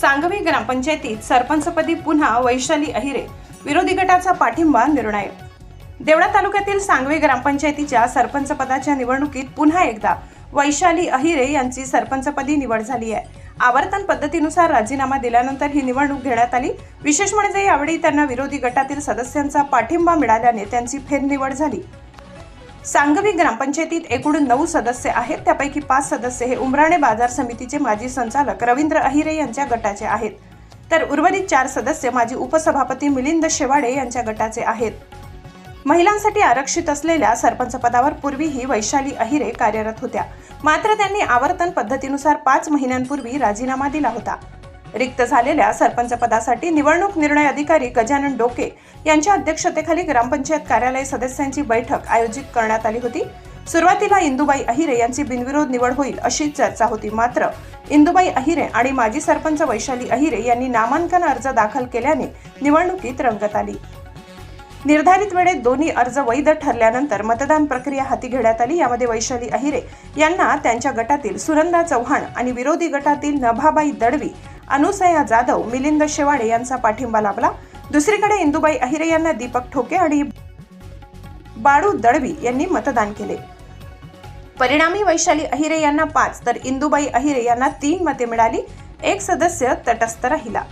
सांगवी ग्रामपंचायतीत सरपंचपदी पुन्हा वैशाली अहिरे विरोधी गटाचा पाठिंबा निर्णय देवळा तालुक्यातील सांगवी ग्रामपंचायतीच्या सरपंचपदाच्या निवडणुकीत पुन्हा एकदा वैशाली अहिरे यांची सरपंचपदी निवड झाली आहे. आवर्तन पद्धतीनुसार राजीनामा दिल्यानंतर ही निवडणूक घेण्यात आली. विशेष म्हणजे यावेळी त्यांना विरोधी गटातील सदस्यांचा पाठिंबा मिळाल्याने त्यांची फेरनिवड झाली. सांगवी ग्रामपंचायतीत एकूण नऊ सदस्य आहेत. त्यापैकी पाच सदस्य हे उमराणे बाजार समितीचे माजी संचालक रवींद्र अहिरे यांच्या गटाचे आहेत. तर उर्वरित चार सदस्य माजी उपसभापती मिलिंद शेवाडे यांच्या गटाचे आहेत. महिलांसाठी आरक्षित असलेल्या सरपंच पदावर पूर्वीही वैशाली अहिरे कार्यरत होत्या. मात्र त्यांनी आवर्तन पद्धतीनुसार पाच महिन्यांपूर्वी राजीनामा दिला होता. रिक्त झालेल्या सरपंच पदासाठी निवडणूक निर्णय अधिकारी गजानन डोके यांच्या अध्यक्षतेखाली ग्रामपंचायत कार्यालय सदस्यांची बैठक आयोजित करण्यात आली होती. सुरुवातीला इंदुबाई अहिरे यांची बिनविरोध निवड होईल अशी चर्चा होती. मात्र इंदुबाई अहिरे आणि माजी सरपंच वैशाली अहिरे यांनी नामांकन अर्ज दाखल केल्याने निवडणुकीत रंगत आली. निर्धारित वेळेत दोन्ही अर्ज वैध ठरल्यानंतर मतदान प्रक्रिया हाती घेण्यात आली. यामध्ये वैशाली अहिरे यांना त्यांच्या गटातील सुनंदा चव्हाण आणि विरोधी गटातील नभाबाई दडवी अनुसया जाधव मिलिंद शेवाडे यांचा पाठिंबा लाभला. दुसरीकडे इंदुबाई अहिरे यांना दीपक ठोके आणि बाळू दळवी यांनी मतदान केले. परिणामी वैशाली अहिरे यांना पाच तर इंदुबाई अहिरे यांना तीन मते मिळाली. एक सदस्य तटस्थ राहिला.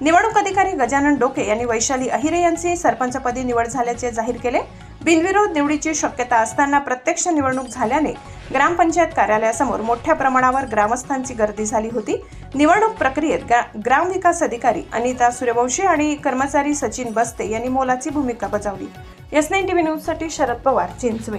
निवडणूक अधिकारी गजानन डोके यांनी वैशाली अहिरे यांची सरपंचपदी निवड झाल्याचे जाहीर केले. बिनविरोध निवडीची शक्यता असताना प्रत्यक्ष निवडणूक झाल्याने ग्रामपंचायत कार्यालयासमोर मोठ्या प्रमाणावर ग्रामस्थांची गर्दी झाली होती. निवडणूक प्रक्रियेत ग्रा- ग्रामविकास अधिकारी अनिता सूर्यवंशी आणि कर्मचारी सचिन बस्ते यांनी मोलाची भूमिका बजावली. एस नाईन टीव्ही न्यूजसाठी शरद पवार चिंचवे.